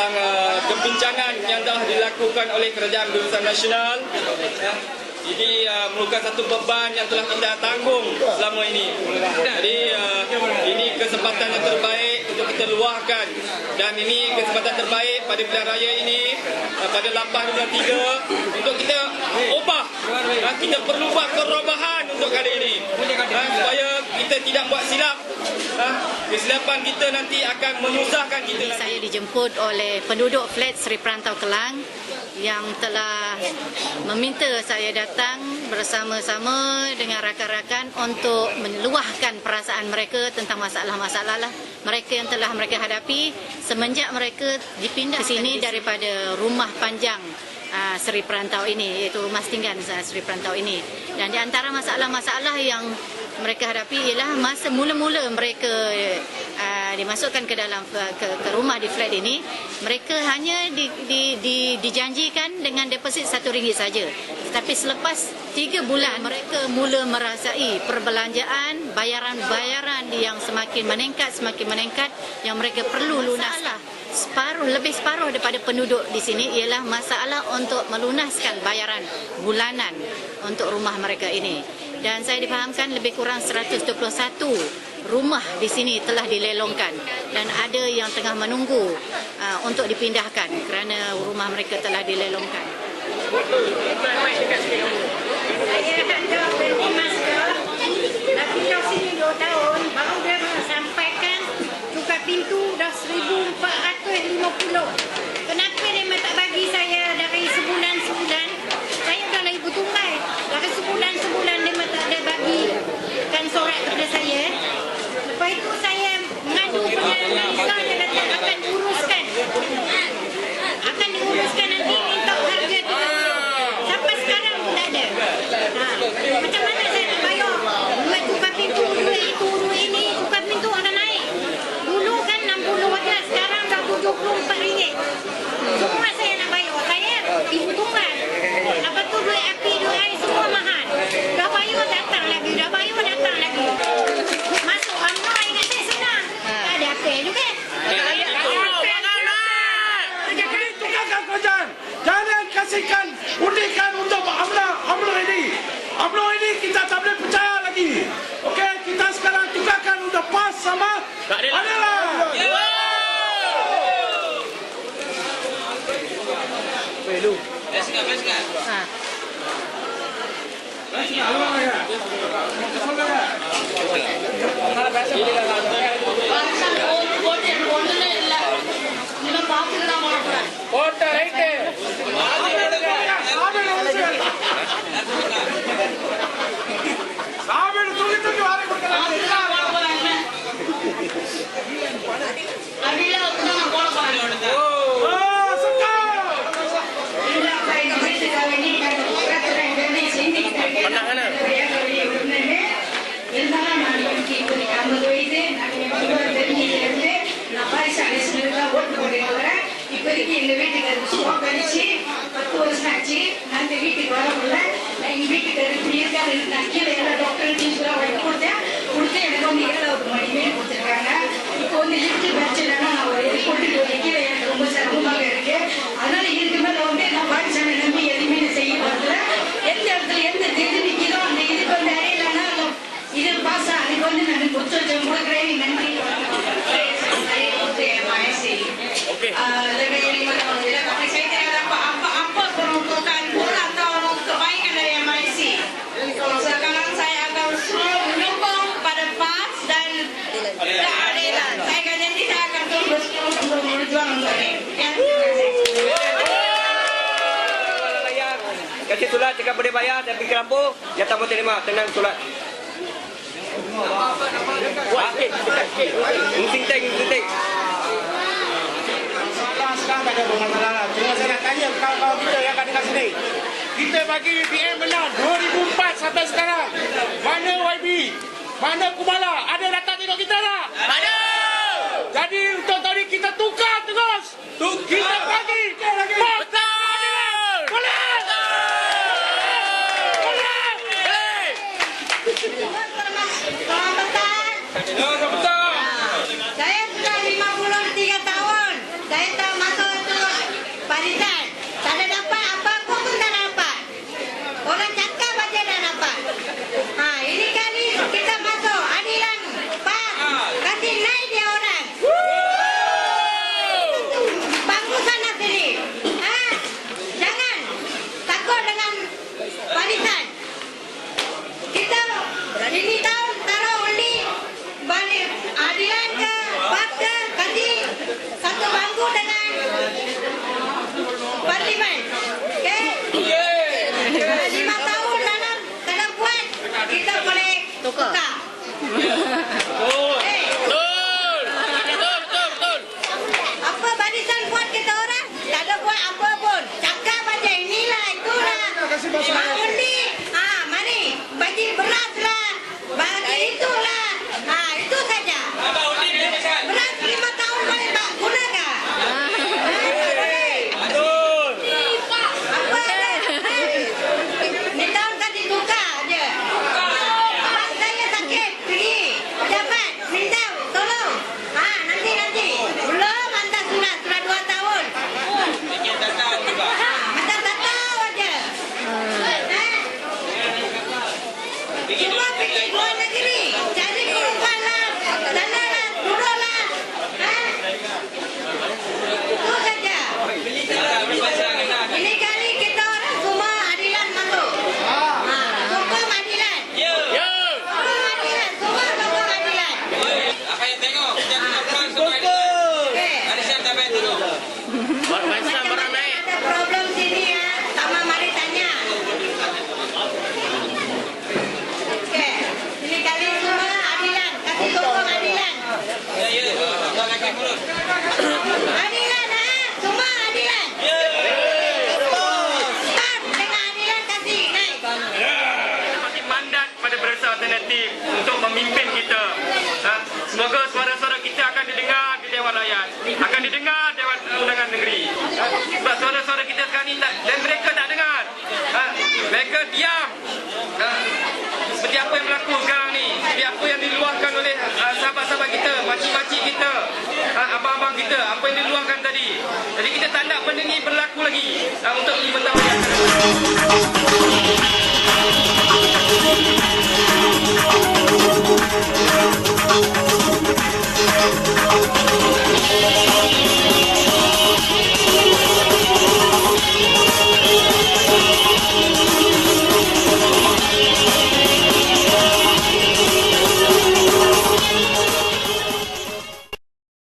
tentang uh, kebincangan yang telah dilakukan oleh Kerajaan Berusaha Nasional. Ini uh, merupakan satu beban yang telah kita tanggung selama ini. Jadi uh, ini kesempatan yang terbaik untuk kita luahkan dan ini kesempatan terbaik pada pilihan raya ini uh, pada 8 bulan 3 untuk kita ubah. Uh, kita perlu buat perubahan untuk kali ini. Uh, supaya tidak buat silap. Uh, kesilapan kita nanti akan menyusahkan kita. Saya dijemput oleh penduduk flat Seri Perantau Kelang yang telah meminta saya datang bersama-sama dengan rakan-rakan untuk meluahkan perasaan mereka tentang masalah-masalah lah mereka yang telah mereka hadapi semenjak mereka dipindah ke sini daripada rumah panjang uh, Seri Perantau ini iaitu rumah setinggan uh, Seri Perantau ini dan di antara masalah-masalah yang mereka hadapi ialah masa mula-mula mereka uh, dimasukkan ke dalam uh, ke, ke rumah di flat ini mereka hanya di, di, di, dijanjikan dengan deposit satu ringgit saja. Tetapi selepas tiga bulan mereka mula merasai perbelanjaan bayaran-bayaran yang semakin meningkat semakin meningkat yang mereka perlu lunaslah separuh lebih separuh daripada penduduk di sini ialah masalah untuk melunaskan bayaran bulanan untuk rumah mereka ini dan saya difahamkan lebih kurang 121 rumah di sini telah dilelongkan dan ada yang tengah menunggu uh, untuk dipindahkan kerana rumah mereka telah dilelongkan. Saya ada beli masker. Dah tinggal sini 2 tahun. Baru dia sampaikan cuka pintu dah 1450. Kahit po saya, nga doon ko na lang Velu போட்ட ரைட் இப்போதைக்கு எங்க வீட்டுக்காரருக்கு ஸ்ட்ரோக் அடிச்சு பத்து வருஷம் ஆச்சு நான் இந்த வீட்டுக்கு வர முடியல எங்கள் எங்க இப்படி இருக்காரு நான் கீழே எல்லா டாக்டர் டீச்சரா கொடுத்தேன் கொடுத்து எனக்கு வந்து ஏழாவது மணிமே கொடுத்துருக்காங்க இப்போ வந்து lift Kasih surat cakap boleh bayar tapi kelampu dia tak mau terima tenang surat. Wah, sikit, sikit, sikit. Musing tank, musing tank. Masalah sekarang tak ada masalah. Cuma saya nak tanya kawan-kawan kita yang kat dekat sini. Kita bagi BM menang 2004 sampai sekarang. Mana YB? Mana Kumala? Ada datang 让他们带 kita apa yang diluangkan tadi. Jadi kita tak nak benda ni berlaku lagi uh, untuk lima tahun yang akan.